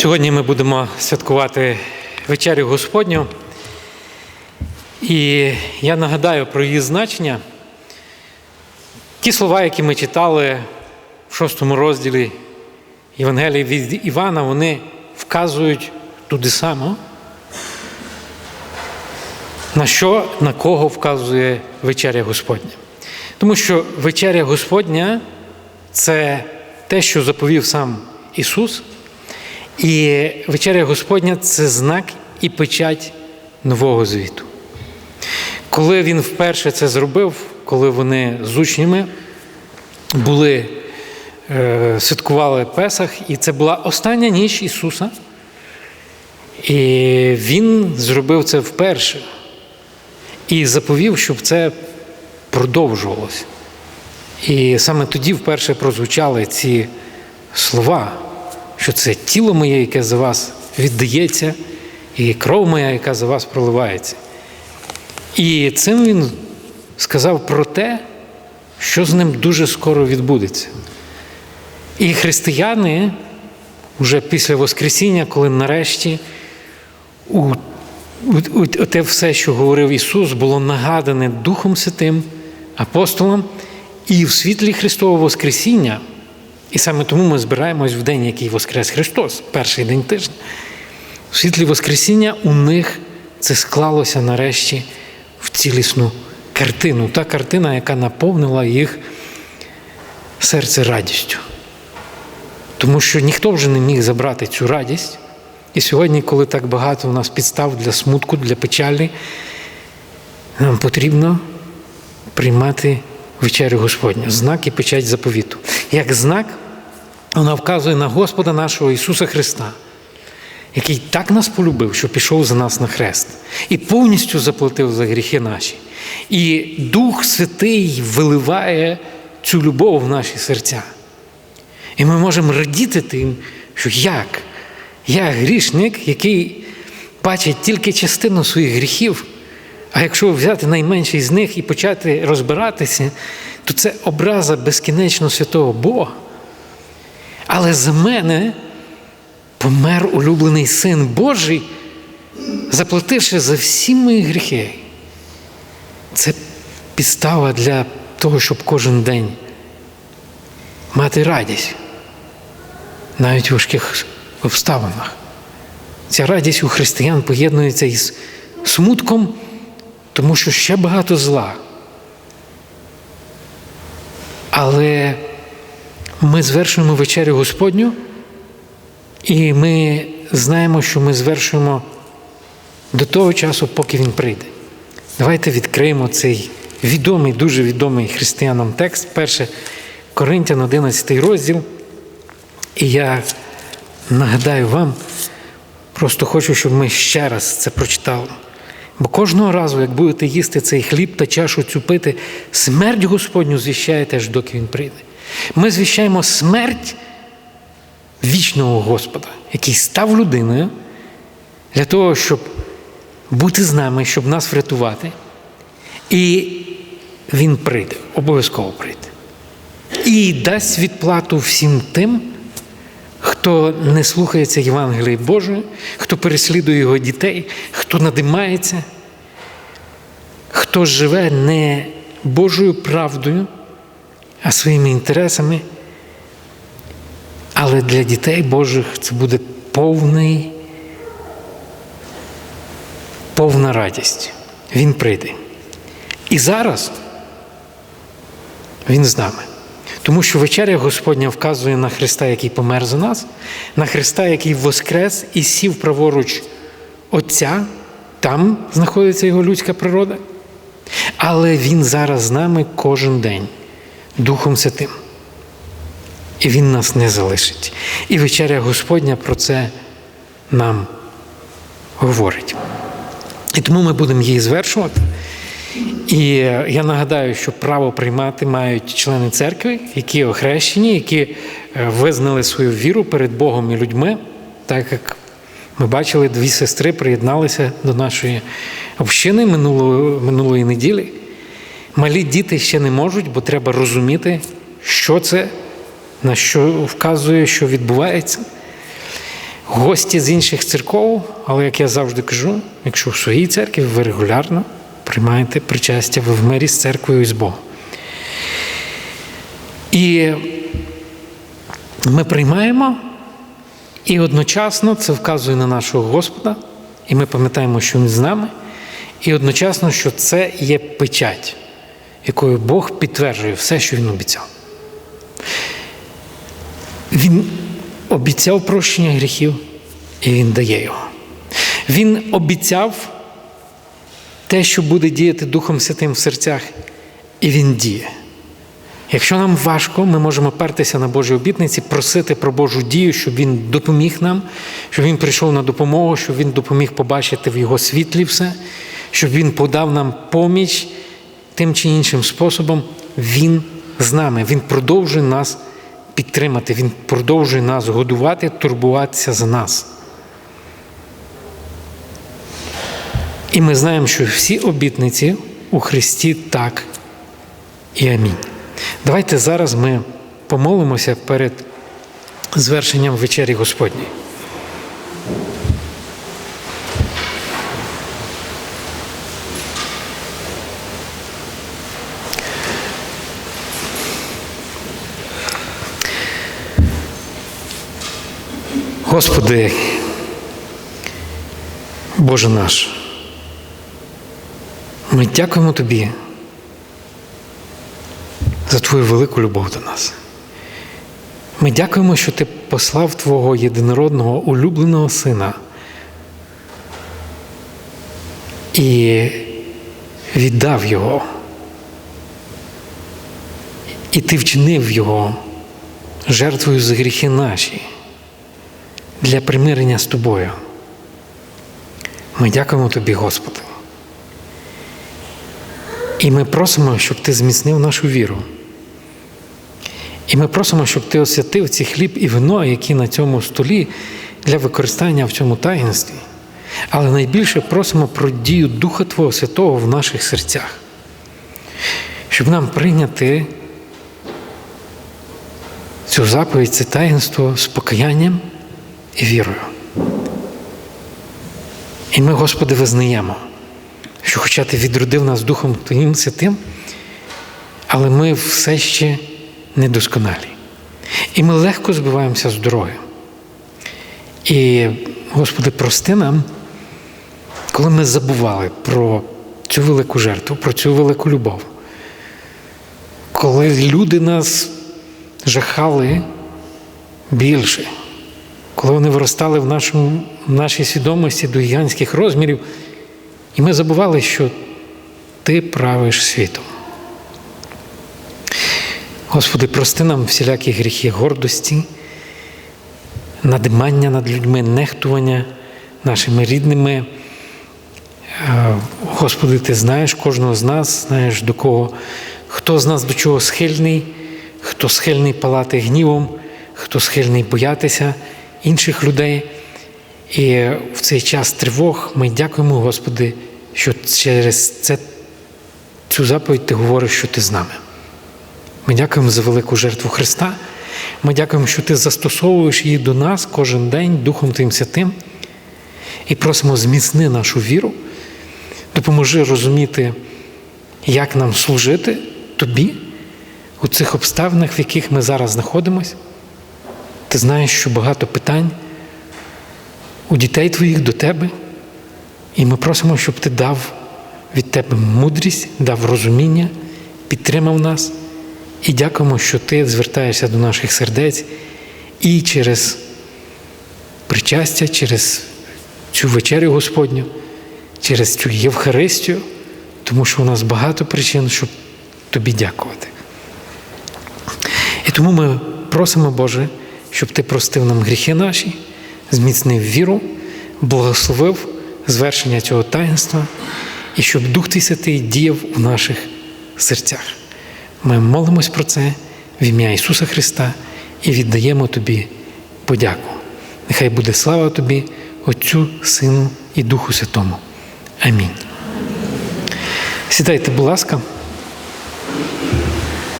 Сьогодні ми будемо святкувати вечерю Господню. І я нагадаю про її значення. Ті слова, які ми читали в шостому розділі Євангелії від Івана, вони вказують туди само, на що, на кого вказує вечеря Господня. Тому що вечеря Господня це те, що заповів сам Ісус. І вечеря Господня це знак і печать нового звіту. Коли він вперше це зробив, коли вони з учнями були, е, святкували Песах, і це була остання ніч Ісуса, і Він зробив це вперше і заповів, щоб це продовжувалося. І саме тоді вперше прозвучали ці слова що це тіло моє, яке за вас віддається, і кров моя, яка за вас проливається. І цим він сказав про те, що з ним дуже скоро відбудеться. І християни вже після Воскресіння, коли нарешті у, у, у те все, що говорив Ісус, було нагадане Духом Святим, апостолом, і в світлі Христового Воскресіння. І саме тому ми збираємось в день, який Воскрес Христос, перший день тижня. У світлі Воскресіння у них це склалося нарешті в цілісну картину. Та картина, яка наповнила їх серце радістю. Тому що ніхто вже не міг забрати цю радість. І сьогодні, коли так багато у нас підстав для смутку, для печалі, нам потрібно приймати вечерю Господню, знак і печать заповіту. Як знак, вона вказує на Господа нашого Ісуса Христа, який так нас полюбив, що пішов за нас на хрест, і повністю заплатив за гріхи наші. І Дух Святий виливає цю любов в наші серця. І ми можемо радіти тим, що як? Я грішник, який бачить тільки частину своїх гріхів. А якщо взяти найменший з них і почати розбиратися, то це образа безкінечно святого Бога. Але за мене помер улюблений син Божий, заплативши за всі мої гріхи. Це підстава для того, щоб кожен день мати радість навіть у важких обставинах. Ця радість у християн поєднується із смутком, тому що ще багато зла. Але ми звершуємо вечерю Господню, і ми знаємо, що ми звершуємо до того часу, поки Він прийде. Давайте відкриємо цей відомий, дуже відомий християнам текст, 1 Коринтян, 11 розділ. І я нагадаю вам, просто хочу, щоб ми ще раз це прочитали. Бо кожного разу, як будете їсти цей хліб та чашу цю пити, смерть Господню звіщаєте, аж доки Він прийде. Ми звіщаємо смерть вічного Господа, який став людиною для того, щоб бути з нами, щоб нас врятувати. І Він прийде, обов'язково прийде. І дасть відплату всім тим, хто не слухається Євангелії Божої, хто переслідує його дітей, хто надимається, хто живе не Божою правдою, а своїми інтересами. Але для дітей Божих це буде повний, повна радість. Він прийде. І зараз Він з нами. Тому що вечеря Господня вказує на Христа, який помер за нас, на Христа, який воскрес і сів праворуч Отця, там знаходиться його людська природа. Але Він зараз з нами кожен день, Духом Святим. І Він нас не залишить. І вечеря Господня про це нам говорить. І тому ми будемо її звершувати. І я нагадаю, що право приймати мають члени церкви, які охрещені, які визнали свою віру перед Богом і людьми, так як ми бачили, дві сестри приєдналися до нашої общини минулої, минулої неділі. Малі діти ще не можуть, бо треба розуміти, що це, на що вказує, що відбувається. гості з інших церков, але як я завжди кажу, якщо в своїй церкві ви регулярно приймаєте причастя, ви в мирі з церквою і з Богом. І ми приймаємо, і одночасно це вказує на нашого Господа, і ми пам'ятаємо, що Він з нами, і одночасно, що це є печать, якою Бог підтверджує все, що Він обіцяв. Він обіцяв прощення гріхів, і Він дає його. Він обіцяв те, що буде діяти Духом Святим в серцях, і Він діє. Якщо нам важко, ми можемо пертися на Божі обітниці, просити про Божу дію, щоб Він допоміг нам, щоб Він прийшов на допомогу, щоб Він допоміг побачити в Його світлі все, щоб Він подав нам поміч тим чи іншим способом. Він з нами, Він продовжує нас підтримати, Він продовжує нас годувати, турбуватися за нас. І ми знаємо, що всі обітниці у Христі так і амінь. Давайте зараз ми помолимося перед звершенням вечері Господньої. Господи, Боже наш, ми дякуємо Тобі за Твою велику любов до нас. Ми дякуємо, що Ти послав Твого єдинородного улюбленого Сина і віддав Його. І Ти вчинив Його жертвою за гріхи наші для примирення з тобою. Ми дякуємо Тобі, Господи. І ми просимо, щоб Ти зміцнив нашу віру. І ми просимо, щоб Ти освятив ці хліб і вино, які на цьому столі для використання в цьому таїнстві. Але найбільше просимо про дію Духа Твого Святого в наших серцях, щоб нам прийняти цю заповідь, це таїнство з покаянням і вірою. І ми, Господи, визнаємо, що хоча Ти відродив нас Духом Твоїм Святим, але ми все ще недосконалі. І ми легко збиваємося з дороги. І, Господи, прости нам, коли ми забували про цю велику жертву, про цю велику любов. Коли люди нас жахали більше, коли вони виростали в, нашому, в нашій свідомості до гігантських розмірів, і ми забували, що Ти правиш світом. Господи, прости нам всілякі гріхи гордості, надимання над людьми, нехтування нашими рідними. Господи, Ти знаєш кожного з нас, знаєш до кого, хто з нас до чого схильний, хто схильний палати гнівом, хто схильний боятися інших людей. І в цей час тривог ми дякуємо, Господи, що через це, цю заповідь Ти говориш, що Ти з нами. Ми дякуємо за велику жертву Христа. Ми дякуємо, що Ти застосовуєш її до нас кожен день Духом Твоїм Святим. І просимо зміцни нашу віру, допоможи розуміти, як нам служити Тобі у цих обставинах, в яких ми зараз знаходимося. Ти знаєш, що багато питань у дітей твоїх до тебе, і ми просимо, щоб ти дав від тебе мудрість, дав розуміння, підтримав нас. І дякуємо, що ти звертаєшся до наших сердець і через причастя, через цю вечерю Господню, через цю Євхаристію, тому що у нас багато причин, щоб тобі дякувати. І тому ми просимо, Боже, щоб Ти простив нам гріхи наші, зміцнив віру, благословив звершення цього таїнства і щоб Дух Твій Святий діяв у наших серцях. Ми молимось про це в ім'я Ісуса Христа і віддаємо Тобі подяку. Нехай буде слава Тобі, Отцю, Сину і Духу Святому. Амінь. Сідайте, будь ласка.